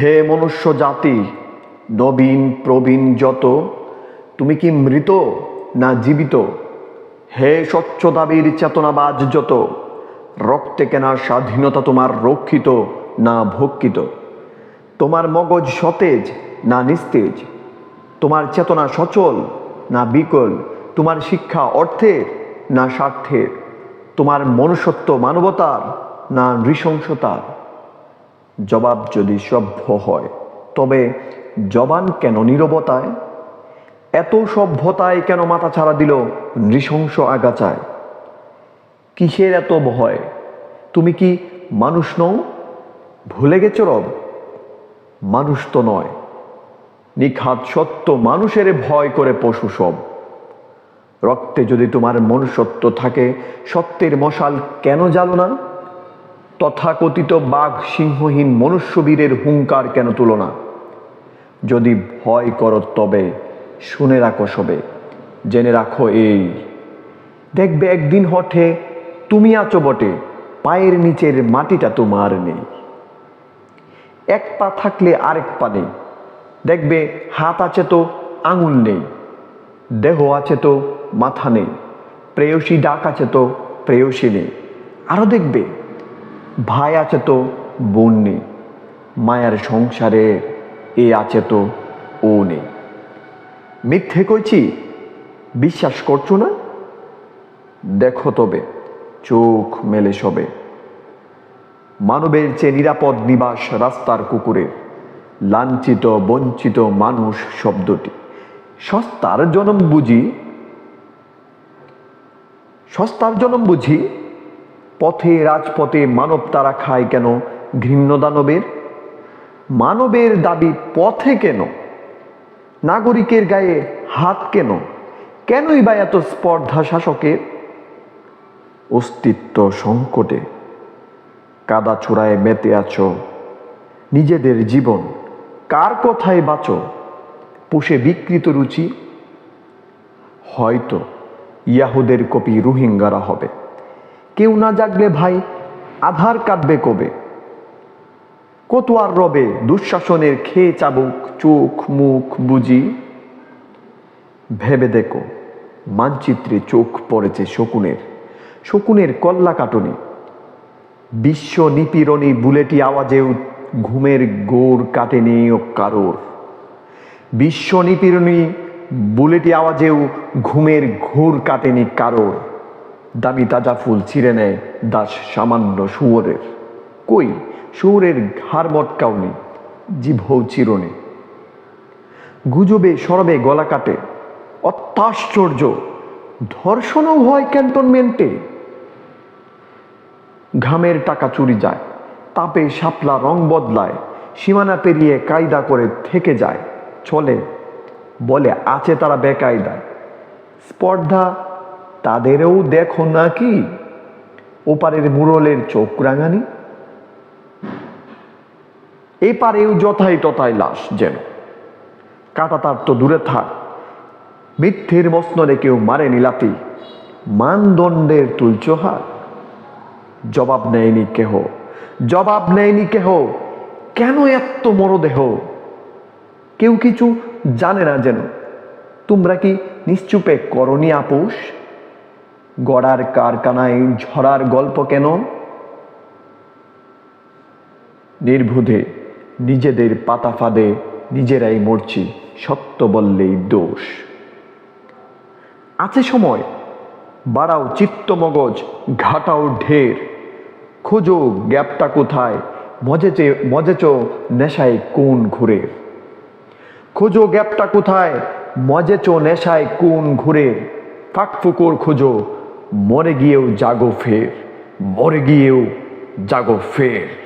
হে মনুষ্য জাতি, নবীন, প্রবীণ যত, তুমি কি মৃত না জীবিত? হে স্বচ্ছ দাবির চেতনাবাজ যত, রক্তে কেনা স্বাধীনতা তোমার রক্ষিত না ভক্ষিত? তোমার মগজ সতেজ না নিস্তেজ? তোমার চেতনা সচল না বিকল? তোমার শিক্ষা অর্থের না স্বার্থের? তোমার মনুষ্যত্ব মানবতার না নৃশংসতার? জবাব যদি সভ্য হয়, তবে জবান কেন নীরবতায়? এত সভ্যতায় কেন মাথা ছাড়া দিল নৃশংস আগাছায়? কিসের এত ভয়? তুমি কি মানুষ নও? ভুলে গেছ রব? মানুষ তো নয়। নিখাত সত্য মানুষের ভয় করে পশু সব। রক্তে যদি তোমার মনুষ্যত্ব থাকে, সত্যের মশাল কেন জ্বালো না? তথাকথিত বাঘ সিংহহীন মনুষ্যবীরের হুঙ্কার কেন তুলো না যদি ভয় করো তবে, শুনে রাখো সবে, জেনে রাখো এই। দেখবে একদিন হঠে, তুমি আছো বটে, পায়ের নিচের মাটিটা তোমার নেই। এক পা থাকলে আরেক পা নেই। দেখবে হাত আছে তো আঙুল নেই। দেহ আছে তো মাথা নেই। প্রেয়সী ডাক আছে তো প্রেয়সী নেই। আরও দেখবে। ভাই আছে তো বোন নেই মায়ার সংসারে এ আছে তো ও নেই মিথ্যে কইছি? বিশ্বাস করছ না? দেখো তবে, চোখ মেলে সবে। মানবের চেয়ে নিরাপদ নিবাস রাস্তার কুকুরের লাঞ্ছিত, বঞ্চিত মানুষ শব্দটি। সস্তার জনম বুঝি? সস্তার জনম বুঝি? পথে, রাজপথে মানব তারা খায় কেন? ঘৃণ্য দানবের? মানবের দাবি পথে কেন? নাগরিকের গায়ে হাত কেন? কেনই বা এত স্পর্ধা শাসকের? অস্তিত্ব সংকটে কাদা ছোড়ায় মেতে আছো নিজেদের জীবন। কার কথায় বাঁচো? পুষে বিকৃত রুচি? হয়তো ইয়াহুদের কপি রোহিঙ্গারা হবে। কেউ না জাগলে ভাই, আধার কাটবে কবে? কতোয়ার রবে দুঃশাসনের খেয়ে চাবুক, চোখ, মুখ, বুঝি? ভেবে দেখো, মানচিত্রে চোখ পড়েছে শকুনের। শকুনের কল্লা কাটনি। বিশ্ব নিপীড়নী বুলেটি আওয়াজেও ঘুমের গোড় কাটেনি ও কারোর। বিশ্ব নিপীড়নী বুলেটি আওয়াজেও ঘুমের ঘোর কাটেনি কারোর। দামি তাজা ফুল ছিঁড়ে নেয় দাস সামান্য শুয়োরের। কই শুয়োরের ঘাড় মটকাওনি জিভৌ চিরনে গুজবে সরবে গলা কাটে, অত্যাশ্চর্য, ধর্ষণও হয় ক্যান্টনমেন্টে। ঘামের টাকা চুরি যায়, তাপে শাপলা রং বদলায়, সীমানা পেরিয়ে কায়দা করে থেকে যায়, চলে, বলে আছে তারা বেকায়দায়। স্পর্ধা তাদেরও দেখো নাকি ওপারের মুরলের চোখ রাঙানি? এপারেও যথাই তথায় লাশ যেন। কাটা তার তো দূরে থাক। মিথ্যের মসনদে কেউ মারে নিলাতি মানদণ্ডের তুলছ হাত জবাব নেয়নি কেহ। জবাব নেয়নি কেহ। কেন এত মরদেহ? কেউ কিছু জানে না যেন। তোমরা কি নিশ্চুপে করনি আপোষ? গড়ার কারখানায় ঝরার গল্প কেন? নির্ভুধে নিজেদের পাতা ফাঁদে, নিজেরাই মরছি, সত্য বললেই দোষ। আছে সময়, বাড়াও চিত্ত মগজ, ঘাটাও ঢের। খোঁজো গ্যাপটা কোথায়, মজেচে, মজেচ নেশায় কোন ঘুরে খোঁজো গ্যাপটা কোথায়, মজেচ নেশায় কোন ঘুরে ফাঁক ফুকুর খোঁজো মরে গিয়েও জাগো ফের মরে গিয়েও জাগো ফের।